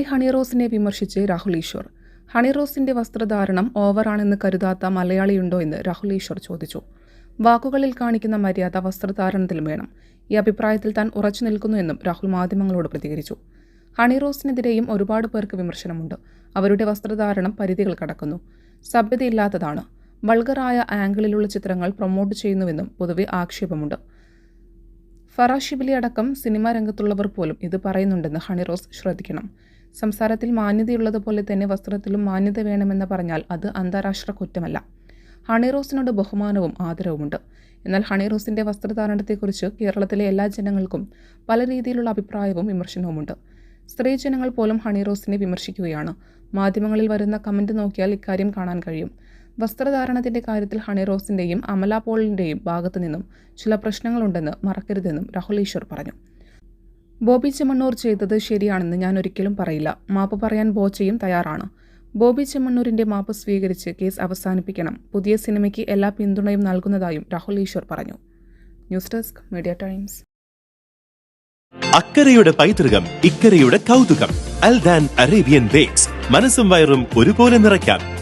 ഹണിറോസിനെ വിമർശിച്ച് രാഹുൽ ഈശ്വർ. ഹണിറോസിന്റെ വസ്ത്രധാരണം ഓവറാണെന്ന് കരുതാത്ത മലയാളിയുണ്ടോ എന്ന് രാഹുൽ ഈശ്വർ ചോദിച്ചു. വാക്കുകളിൽ കാണിക്കുന്ന മര്യാദ വസ്ത്രധാരണത്തിലും വേണം. ഈ അഭിപ്രായത്തിൽ താൻ ഉറച്ചു നിൽക്കുന്നുവെന്നും രാഹുൽ മാധ്യമങ്ങളോട് പ്രതികരിച്ചു. ഹണിറോസിനെതിരെയും ഒരുപാട് പേർക്ക് വിമർശനമുണ്ട്. അവരുടെ വസ്ത്രധാരണം പരിധികൾ കടക്കുന്നു. സഭ്യതയില്ലാത്തതാണ്. വൾഗറായ ആംഗിളിലുള്ള ചിത്രങ്ങൾ പ്രൊമോട്ട് ചെയ്യുന്നുവെന്നും പൊതുവെ ആക്ഷേപമുണ്ട്. ഫറാഷിബിലി അടക്കം സിനിമാ രംഗത്തുള്ളവർ പോലും ഇത് പറയുന്നുണ്ടെന്ന് ഹണിറോസ് ശ്രദ്ധിക്കണം. സംസാരത്തിൽ മാന്യതയുള്ളതുപോലെ തന്നെ വസ്ത്രത്തിലും മാന്യത വേണമെന്ന് പറഞ്ഞാൽ അത് അന്താരാഷ്ട്ര കുറ്റമല്ല. ഹണിറോസിനോട് ബഹുമാനവും ആദരവുമുണ്ട്. എന്നാൽ ഹണിറോസിന്റെ വസ്ത്രധാരണത്തെക്കുറിച്ച് കേരളത്തിലെ എല്ലാ ജനങ്ങൾക്കും പല രീതിയിലുള്ള അഭിപ്രായവും വിമർശനവുമുണ്ട്. സ്ത്രീ ജനങ്ങൾ പോലും ഹണിറോസിനെ വിമർശിക്കുകയാണ്. മാധ്യമങ്ങളിൽ വരുന്ന കമന്റ് നോക്കിയാൽ ഇക്കാര്യം കാണാൻ കഴിയും. വസ്ത്രധാരണത്തിന്റെ കാര്യത്തിൽ ഹണിറോസിന്റെയും അമല പോളിന്റെയും ഭാഗത്തു നിന്നും ചില പ്രശ്നങ്ങളുണ്ടെന്ന് മറക്കരുതെന്നും രാഹുൽ ഈശ്വർ പറഞ്ഞു. ബോബി ചെമ്മണ്ണൂർ ചെയ്തത് ശരിയാണെന്ന് ഞാൻ ഒരിക്കലും പറയില്ല. മാപ്പ് പറയാൻ ബോച്ചയും തയ്യാറാണ്. ബോബി ചെമ്മണ്ണൂരിന്റെ മാപ്പ് സ്വീകരിച്ച് കേസ് അവസാനിപ്പിക്കണം. പുതിയ സിനിമയ്ക്ക് എല്ലാ പിന്തുണയും നൽകുന്നതായും രാഹുൽ ഈശ്വർ പറഞ്ഞു. News desk media times. അക്കരയുടെ പൈതൃകം ഇക്കരയുടെ കൗതുകം. അൽദാൻ അറേബ്യൻ ബേക്സ്. മനസ്സും വയറും ഒരുപോലെ നിറയ്ക്കാം.